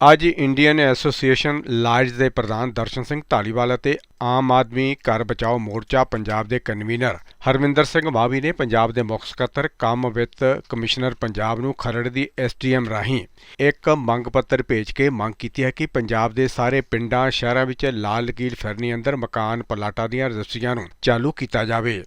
ਅੱਜ Indian association lawyers ਦੇ ਪ੍ਰਧਾਨ ਦਰਸ਼ਨ ਸਿੰਘ ਢਾਲੀਵਾਲ ਅਤੇ ਆਮ ਆਦਮੀ ਘਰ ਬਚਾਓ ਮੋਰਚਾ ਪੰਜਾਬ ਦੇ ਕਨਵੀਨਰ ਹਰਵਿੰਦਰ ਸਿੰਘ ਮਾਵੀ ਨੇ ਪੰਜਾਬ ਦੇ ਮੁੱਖ ਸਕੱਤਰ ਕੰਮ ਵਿੱਤ ਕਮਿਸ਼ਨਰ ਪੰਜਾਬ ਨੂੰ ਖਰੜ ਦੀ ਐਸਟੀਐਮ ਰਾਹੀਂ ਇੱਕ ਮੰਗ ਪੱਤਰ ਭੇਜ ਕੇ ਮੰਗ ਕੀਤੀ ਹੈ ਕਿ ਪੰਜਾਬ ਦੇ ਸਾਰੇ ਪਿੰਡਾਂ, ਸ਼ਹਿਰਾਂ ਵਿੱਚ ਲਾਲ ਲਕੀਰ ਫਿਰਨੀ ਅੰਦਰ ਮਕਾਨ, ਪਲਾਟਾਂ ਦੀਆਂ ਰਜਿਸਟਰੀਆਂ ਨੂੰ ਚਾਲੂ ਕੀਤਾ ਜਾਵੇ।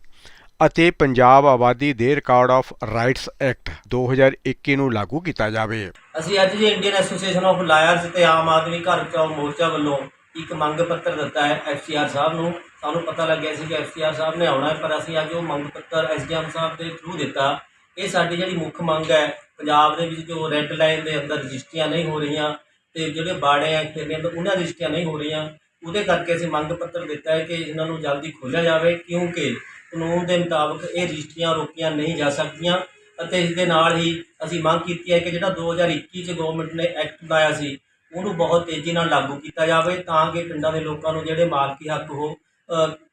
ਅਤੇ ਪੰਜਾਬ ਆਬਾਦੀ ਦੇ ਰਿਕਾਰਡ ਆਫ ਰਾਈਟਸ ਐਕਟ 2021 ਨੂੰ ਲਾਗੂ ਕੀਤਾ ਜਾਵੇ। ਅਸੀਂ ਅੱਜ ਜੀ ਇੰਡੀਅਨ ਐਸੋਸੀਏਸ਼ਨ ਆਫ ਲਾਇਰਸ ਤੇ ਆਮ ਆਦਮੀ ਘਰ ਬਚਾਓ ਮੋਰਚਾ ਵੱਲੋਂ ਇੱਕ ਮੰਗ ਪੱਤਰ ਦਿੱਤਾ ਹੈ ਐਫਸੀਆਰ ਸਾਹਿਬ ਨੂੰ। ਸਾਨੂੰ ਪਤਾ ਲੱਗਿਆ ਸੀ ਕਿ ਐਫਸੀਆਰ ਸਾਹਿਬ ਨੇ ਆਉਣਾ ਹੈ, ਪਰ ਅਸੀਂ ਅੱਜ ਉਹ ਮੰਗ ਪੱਤਰ ਐਸਡੀਐਮ ਸਾਹਿਬ ਦੇ ਥਰੂ ਦਿੱਤਾ। ਇਹ ਸਾਡੀ ਜਿਹੜੀ ਮੁੱਖ ਮੰਗ ਹੈ, ਪੰਜਾਬ ਦੇ ਵਿੱਚ ਜੋ ਰੈੱਡ ਲਾਈਨ ਦੇ ਅੰਦਰ ਰਜਿਸਟਰੀਆਂ ਨਹੀਂ ਹੋ ਰਹੀਆਂ ਤੇ ਜਿਹੜੇ ਬਾੜੇ ਆ ਖੇਲੀਆਂ ਅੰਦਰ ਉਹਨਾਂ ਰਜਿਸਟਰੀਆਂ ਨਹੀਂ ਹੋ ਰਹੀਆਂ। ਉਹਦੇ ਕਰਕੇ ਅਸੀਂ ਮੰਗ ਪੱਤਰ ਦਿੱਤਾ ਹੈ ਕਿ ਇਹਨਾਂ ਨੂੰ ਜਲਦੀ ਖੋਲ੍ਹਿਆ ਜਾਵੇ, ਕਿਉਂਕਿ ਕਾਨੂੰਨ ਦੇ ਮੁਤਾਬਕ ਇਹ ਰਜਿਸਟਰੀਆਂ ਰੋਕੀਆਂ ਨਹੀਂ ਜਾ ਸਕਦੀਆਂ ਅਤੇ ਇਸ ਦੇ ਨਾਲ ਹੀ ਅਸੀਂ ਮੰਗ ਕੀਤੀ ਹੈ ਕਿ ਜਿਹੜਾ 2021 ਚ ਗਵਰਨਮੈਂਟ ਨੇ ਐਕਟ ਬਣਾਇਆ ਸੀ, ਉਹਨੂੰ ਬਹੁਤ ਤੇਜ਼ੀ ਨਾਲ ਲਾਗੂ ਕੀਤਾ ਜਾਵੇ ਤਾਂ ਕਿ ਪਿੰਡਾਂ ਦੇ ਲੋਕਾਂ ਨੂੰ ਜਿਹੜੇ ਮਾਲਕੀ ਹੱਕ ਉਹ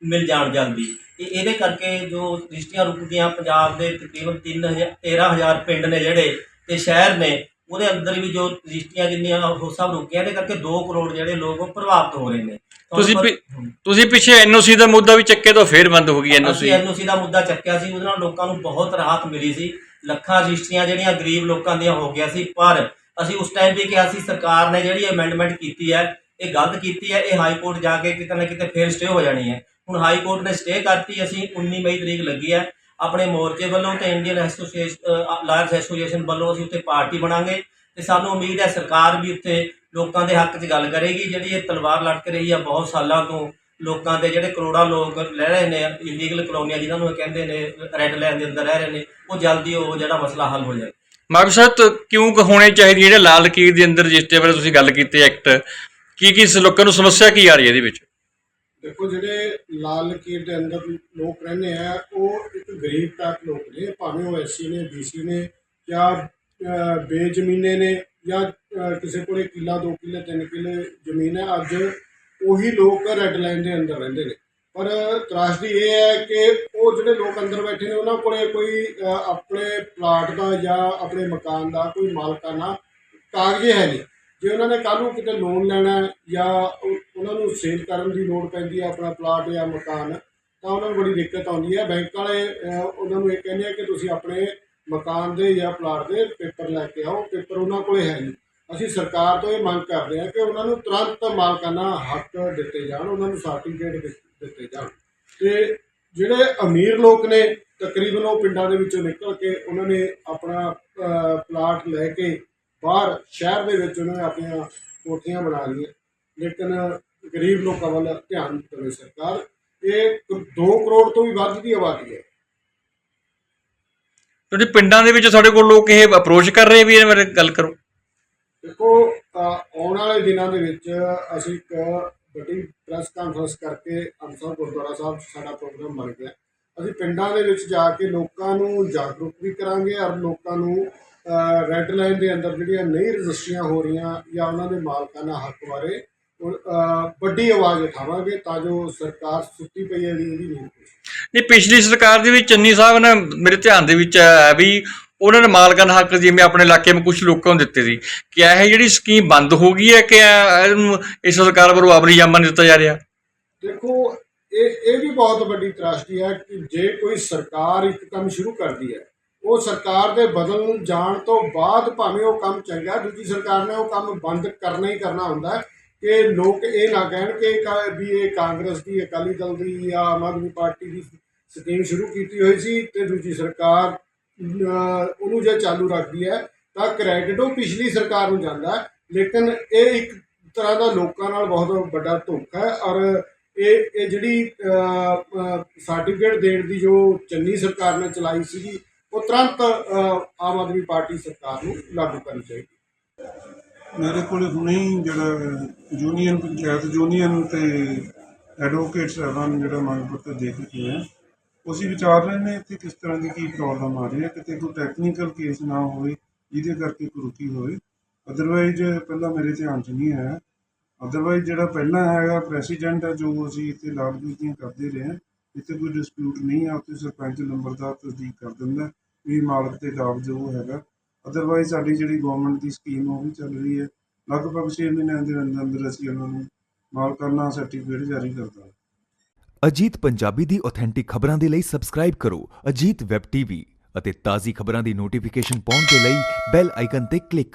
ਮਿਲ ਜਾਣ ਜਲਦੀ। ਇਹ ਇਹਦੇ ਕਰਕੇ ਜੋ ਰਜਿਸਟਰੀਆਂ ਰੁਕਦੀਆਂ, ਪੰਜਾਬ ਦੇ ਤਕਰੀਬਨ 3000 13000 ਪਿੰਡ ਨੇ ਜਿਹੜੇ ਤੇ ਸ਼ਹਿਰ ਨੇ ਉਹਦੇ ਅੰਦਰ ਵੀ ਜੋ ਰਜਿਸਟਰੀਆਂ ਜਿੰਨੀਆਂ ਉਹ ਸਭ ਰੁਕੀਆਂ ਇਹਦੇ ਕਰਕੇ 2 ਕਰੋੜ ਜਿਹੜੇ ਲੋਕ ਉਹ ਪ੍ਰਭਾਵਿਤ ਹੋ ਰਹੇ ਨੇ। ਤੁਸੀਂ ਪਿ-। ਤੁਸੀਂ ਪਿੱਛੇ ਐਨਓਸੀ ਦਾ ਮੁੱਦਾ ਵੀ ਚੱਕੇ ਤੋਂ ਫੇਰ ਬੰਦ ਹੋ ਗਈ ਅਸੀਂ ਐਨਓਸੀ। ਐਨਓਸੀ ਦਾ ਮੁੱਦਾ ਚੱਕਿਆ ਸੀ ਉਹਦੇ ਨਾਲ ਲੋਕਾਂ ਨੂੰ ਬਹੁਤ ਰਾਹਤ ਮਿਲੀ ਸੀ। ਲੱਖਾਂ ਰਜਿਸਟਰੀਆਂ ਜਿਹੜੀਆਂ ਗਰੀਬ ਲੋਕਾਂ ਦੀਆਂ ਹੋ ਗਿਆ ਸੀ ਪਰ ਅਸੀਂ ਉਸ ਟਾਈਮ ਵੀ ਕਿਹਾ ਸੀ ਸਰਕਾਰ ਨੇ ਜਿਹੜੀ ਅਮੈਂਡਮੈਂਟ ਕੀਤੀ ਹੈ ਇਹ ਗਲਤ ਕੀਤੀ ਹੈ ਇਹ ਹਾਈ ਕੋਰਟ ਜਾ ਕੇ ਕਿਤੇ ਨਾ ਕਿਤੇ ਫੇਰ ਸਟੇ ਹੋ ਜਾਣੀ ਹੈ। ਹੁਣ ਹਾਈ ਕੋਰਟ ਨੇ ਸਟੇ ਕਰਤੀ ਅਸੀਂ 19 ਮਈ ਤਰੀਕ ਲੱਗੀ ਹੈ। ਆਪਣੇ ਮੋਰਚੇ ਵੱਲੋਂ ਤੇ ਇੰਡੀਅਨ ਐਸੋਸੀਏਸ਼ਨ ਲਾਇਰਸ ਐਸੋਸੀਏਸ਼ਨ ਵੱਲੋਂ ਅਸੀਂ ਉੱਥੇ ਪਾਰਟੀ ਬਣਾਂਗੇ ਤੇ ਸਾਨੂੰ ਉਮੀਦ ਹੈ ਸਰਕਾਰ ਵੀ ਉੱਥੇ ਲੋਕਾਂ ਦੇ ਹੱਕ 'ਚ ਗੱਲ ਕਰੇਗੀ। ਜਿਹੜੀ ਇਹ ਤਲਵਾਰ ਲਟਕ ਰਹੀ ਆ ਬਹੁਤ ਸਾਲਾਂ ਤੋਂ ਲੋਕਾਂ ਦੇ ਜਿਹੜੇ ਕਰੋੜਾਂ ਲੋਕ ਰਹਿ ਰਹੇ ਨੇ ਇਲੀਗਲ ਕਲੋਨੀਆਂ ਜਿਨ੍ਹਾਂ ਨੂੰ ਇਹ ਕਹਿੰਦੇ ਨੇ ਰੈੱਡ ਲਾਈਨ ਦੇ ਅੰਦਰ ਰਹਿ ਰਹੇ ਨੇ, ਉਹ ਜਲਦੀ ਉਹ ਜਿਹੜਾ ਮਸਲਾ ਹੱਲ ਹੋ ਜਾਏ। ਮਾਗੂ ਸਾਹਿਬ, ਤਾਂ, ਕਿਉਂ ਹੋਣੇ ਚਾਹੀਦੀ ਜਿਹੜੇ ਲਾਲ ਲਕੀਰ ਦੇ ਅੰਦਰ ਰਜਿਸਟਰ ਬਾਰੇ ਤੁਸੀਂ ਗੱਲ ਕੀਤੀ ਐਕਟ? ਕੀ ਕੀ ਲੋਕਾਂ ਨੂੰ ਸਮੱਸਿਆ ਕੀ ਆ ਰਹੀ ਹੈ ਇਹਦੇ ਵਿੱਚ? ਦੇਖੋ, ਜਿਹੜੇ ਲਾਲ ਲਕੀਰ ਦੇ ਅੰਦਰ ਲੋਕ ਰਹਿੰਦੇ ਆ, ਉਹ ਇੱਕ ਗਰੀਬ ਤੱਕ ਲੋਕ ਨੇ, ਭਾਵੇਂ ਉਹ ਐਸਸੀ ਨੇ, ਬੀਸੀ ਨੇ ਜਾਂ ਬੇਜ਼ਮੀਨੇ ਨੇ ਜਾਂ ਕਿਸੇ ਕੋਲੇ ਕਿੱਲਾ, ਦੋ ਕਿੱਲੇ, ਤਿੰਨ ਕਿੱਲੇ ਜ਼ਮੀਨ ਹੈ, ਅੱਜ ਉਹੀ ਲੋਕ ਰੈੱਡ ਲਾਈਨ ਦੇ ਅੰਦਰ ਰਹਿੰਦੇ ਨੇ। ਪਰ ਤਰਾਸਦੀ ਇਹ ਹੈ ਕਿ ਉਹ ਜਿਹੜੇ ਲੋਕ ਅੰਦਰ ਬੈਠੇ ਨੇ, ਉਹਨਾਂ ਕੋਲੇ ਕੋਈ ਆਪਣੇ ਪਲਾਟ ਦਾ ਜਾਂ ਆਪਣੇ ਮਕਾਨ ਦਾ ਕੋਈ ਮਾਲਕਾਨਾ ਕਾਗਜ਼ ਹੈ ਨਹੀਂ। ਜੇ ਉਹਨਾਂ ਨੇ ਕੱਲ੍ਹ ਨੂੰ ਕਿਤੇ ਲੋਨ ਲੈਣਾ ਜਾਂ ਉਹਨਾਂ ਨੂੰ ਸੇਲ ਕਰਨ ਦੀ ਲੋੜ ਪੈਂਦੀ ਹੈ ਆਪਣਾ ਪਲਾਟ ਜਾਂ ਮਕਾਨ, ਤਾਂ ਉਹਨਾਂ ਨੂੰ ਬੜੀ ਦਿੱਕਤ ਆਉਂਦੀ ਹੈ। ਬੈਂਕ ਵਾਲੇ ਉਹਨਾਂ ਨੂੰ ਇਹ ਕਹਿੰਦੇ ਆ ਕਿ ਤੁਸੀਂ ਆਪਣੇ ਮਕਾਨ ਦੇ ਜਾਂ ਪਲਾਟ ਦੇ ਪੇਪਰ ਲੈ ਕੇ ਆਓ। ਪੇਪਰ ਉਹਨਾਂ ਕੋਲੇ ਹੈ ਨਹੀਂ। ਅਸੀਂ ਸਰਕਾਰ ਤੋਂ ਇਹ ਮੰਗ ਕਰਦੇ ਹਾਂ ਕਿ ਉਹਨਾਂ ਨੂੰ ਤੁਰੰਤ ਮਾਲਕਾਨਾ ਹੱਕ ਦਿੱਤੇ ਜਾਣ, ਉਹਨਾਂ ਨੂੰ ਸਰਟੀਫਿਕੇਟ ਦਿੱਤੇ ਜਾਣ। ਤੇ ਜਿਹੜੇ ਅਮੀਰ ਲੋਕ ਨੇ, ਤਕਰੀਬਨ ਉਹ ਪਿੰਡਾਂ ਦੇ ਵਿੱਚੋਂ ਨਿਕਲ ਕੇ ਉਹਨਾਂ ਨੇ ਆਪਣਾ ਪਲਾਟ ਲੈ ਕੇ ਬਾਹਰ ਸ਼ਹਿਰ ਦੇ ਵਿੱਚ ਉਹਨਾਂ ਨੇ ਆਪਣੀਆਂ ਕੋਠੀਆਂ ਬਣਾ ਲਈਆਂ। ਲੇਕਿਨ ਗਰੀਬ ਲੋਕਾਂ ਵੱਲ ਧਿਆਨ ਦੇਵੇ ਸਰਕਾਰ। ਇਹ 2 ਕਰੋੜ ਤੋਂ ਵੀ ਵੱਧ ਦੀ ਆਬਾਦੀ ਹੈ। ਤੁਹਾਡੇ ਪਿੰਡਾਂ ਦੇ ਵਿੱਚ ਤੁਹਾਡੇ ਕੋਲ ਲੋਕ ਇਹ ਅਪਰੋਚ ਕਰ ਰਹੇ ਵੀ ਇਹਦੇ ਬਾਰੇ ਗੱਲ ਕਰੋ। ਦੇਖੋ ਆਉਣ ਵਾਲੇ ਦਿਨਾਂ ਦੇ ਵਿੱਚ ਅਸੀਂ ਇੱਕ ਵੱਡੀ ਪ੍ਰੈਸ ਕਾਨਫਰੰਸ ਕਰਕੇ ਅੰਮ੍ਰਿਤਸਰ ਗੁਰਦੁਆਰਾ ਸਾਹਿਬ ਸਾਡਾ ਪ੍ਰੋਗਰਾਮ ਬਣ ਗਿਆ। ਅਸੀਂ ਪਿੰਡਾਂ ਦੇ ਵਿੱਚ ਜਾ ਕੇ ਲੋਕਾਂ ਨੂੰ ਜਾਗਰੂਕ ਵੀ ਕਰਾਂਗੇ ਔਰ ਲੋਕਾਂ ਨੂੰ ਰੈੱਡ ਲਾਈਨ ਦੇ ਅੰਦਰ ਜਿਹੜੀਆਂ ਨਹੀਂ ਰਜਿਸਟਰੀਆਂ ਹੋ ਰਹੀਆਂ ਜਾਂ ਉਹਨਾਂ ਦੇ ਮਾਲਕਾਨਾ ਹੱਕ ਬਾਰੇ ਵੱਡੀ ਆਵਾਜ਼ ਉਠਾਵਾਂਗੇ ਤਾਂ ਜੋ ਸਰਕਾਰ ਸੁੱਤੀ ਪਈ ਹੈ ਇਹਦੀ ਨਹੀਂ ਨਹੀਂ ਪਿਛਲੀ ਸਰਕਾਰ ਦੇ ਵਿੱਚ ਚੰਨੀ ਸਾਹਿਬ ਨੇ ਮੇਰੇ ਧਿਆਨ ਦੇ ਵਿੱਚ ਆਇਆ ਵੀ ਉਹਨਾਂ ਨੇ ਮਾਲਕਾਨ ਹੱਕ ਜਿਵੇਂ ਆਪਣੇ ਇਲਾਕੇ ਵਿੱਚ ਕੁਝ ਲੋਕਾਂ ਨੂੰ ਦਿੱਤੇ ਸੀ ਕਿ ਇਹ ਜਿਹੜੀ ਸਕੀਮ ਬੰਦ ਹੋ ਗਈ ਹੈ ਕਿ ਇਸ ਸਰਕਾਰ ਵੱਲੋਂ ਆਬਰੀ ਜਾਮਾ ਨਹੀਂ ਦਿੱਤਾ ਜਾ ਰਿਹਾ? ਦੇਖੋ ਇਹ ਇਹ ਵੀ ਬਹੁਤ ਵੱਡੀ ਤਰਾਸਦੀ ਹੈ ਕਿ ਜੇ ਕੋਈ ਸਰਕਾਰ ਇੱਕ ਕੰਮ ਸ਼ੁਰੂ ਕਰਦੀ ਹੈ ਉਹ ਸਰਕਾਰ ਦੇ ਬਦਲ ਜਾਣ ਤੋਂ ਬਾਅਦ ਭਾਵੇਂ ਉਹ ਕੰਮ ਚੰਗਾ ਦੂਜੀ ਸਰਕਾਰ ਨੇ ਉਹ ਕੰਮ ਬੰਦ ਕਰਨਾ ਹੀ ਕਰਨਾ ਹੁੰਦਾ ਕਿ ਲੋਕ ਇਹ ਨਾ ਕਹਿਣ ਕਿ ਇਹ ਵੀ ਇਹ ਕਾਂਗਰਸ ਦੀ, ਅਕਾਲੀ ਦਲ ਦੀ ਜਾਂ ਆਮ ਆਦਮੀ ਪਾਰਟੀ ਦੀ ਸਕੀਮ ਸ਼ੁਰੂ ਕੀਤੀ ਹੋਈ ਸੀ ਤੇ ਦੂਜੀ ਸਰਕਾਰ ਉਹਨੂੰ ਜੇ ਚਾਲੂ ਰੱਖਦੀ ਹੈ ਤਾਂ ਕ੍ਰੈਡਿਟ ਉਹ ਪਿਛਲੀ ਸਰਕਾਰ ਨੂੰ ਜਾਂਦਾ ਲੇਕਿਨ ਇਹ ਇੱਕ ਤਰ੍ਹਾਂ ਦਾ ਲੋਕਾਂ ਨਾਲ ਬਹੁਤ ਵੱਡਾ ਧੋਖਾ ਹੈ ਔਰ ਇਹ ਇਹ ਜਿਹੜੀ ਸਰਟੀਫਿਕੇਟ ਦੇਣ ਦੀ ਜੋ ਚੰਨੀ ਸਰਕਾਰ ਨੇ ਚਲਾਈ ਸੀਗੀ ਤੁਰੰਤ ਆਮ ਆਦਮੀ ਪਾਰਟੀ ਸਰਕਾਰ ਨੂੰ ਲਾਗੂ ਕਰਨੀ ਚਾਹੀਦੀ। ਮੇਰੇ ਕੋਲ ਹੁਣੇ ਹੀ ਜਿਹੜਾ ਯੂਨੀਅਨ ਪੰਚਾਇਤ, ਯੂਨੀਅਨ ਤੇ ਐਡਵੋਕੇਟ ਸਾਹਿਬਾਂ ਨੂੰ ਜਿਹੜਾ ਮੰਗ ਪੱਤਰ ਦੇ ਕੇ ਗਏ ਆ ਅਸੀਂ ਵਿਚਾਰ ਰਹੇ ਨੇ ਇੱਥੇ ਕਿਸ ਤਰ੍ਹਾਂ ਦੀ ਕੀ ਪ੍ਰੋਬਲਮ ਆ ਰਹੀ ਹੈ, ਕਿਤੇ ਕੋਈ ਟੈਕਨੀਕਲ ਕੇਸ ਨਾ ਹੋਵੇ, ਜਿਹਦੇ ਕਰਕੇ ਕੋਈ ਰੁਕੀ ਹੋਵੇ। ਅਦਰਵਾਈਜ਼ ਪਹਿਲਾਂ ਮੇਰੇ ਧਿਆਨ 'ਚ ਨਹੀਂ ਆਇਆ। ਅਦਰਵਾਈਜ਼ ਜਿਹੜਾ ਪਹਿਲਾਂ ਹੈਗਾ ਪ੍ਰੈਸੀਡੈਂਟ ਹੈ ਜੋ ਅਸੀਂ ਇੱਥੇ ਲਾਗੂਤੀਆਂ ਕਰਦੇ ਰਹੇ ਹਾਂ ਇੱਥੇ ਕੋਈ ਡਿਸਪਿਊਟ ਨਹੀਂ ਆ, ਉੱਥੇ ਸਰਪੰਚ ਨੰਬਰਦਾਰ ਤਸਦੀਕ ਕਰ ਦਿੰਦਾ। ਵੀ ਮਾਲਕ ਤੇ ਕਾਬਜ਼ ਉਹ ਹੈਗਾ। ਅਦਰਵਾਈਜ਼ ਸਾਡੀ ਜਿਹੜੀ ਗਵਰਨਮੈਂਟ ਦੀ ਸਕੀਮ ਉਹ ਵੀ ਚੱਲ ਰਹੀ ਹੈ। ਲਗਭਗ 6 ਮਹੀਨਿਆਂ ਦੇ ਅੰਦਰ ਅੰਦਰ ਅਸੀਂ ਉਹਨਾਂ ਨੂੰ ਮਾਲਕਾਨਾ ਸਰਟੀਫਿਕੇਟ ਜਾਰੀ ਕਰਦਾ ਅਜੀਤ ਪੰਜਾਬੀ ਦੀ ਆਥੈਂਟਿਕ ਖਬਰਾਂ ਦੇ ਲਈ ਸਬਸਕ੍ਰਾਈਬ ਕਰੋ ਅਜੀਤ ਵੈਬ ਟੀਵੀ ਅਤੇ ਤਾਜ਼ੀ ਖਬਰਾਂ ਦੀ ਨੋਟੀਫਿਕੇਸ਼ਨ ਪਾਉਣ ਦੇ ਲਈ ਬੈਲ ਆਈਕਨ ਤੇ ਕਲਿੱਕ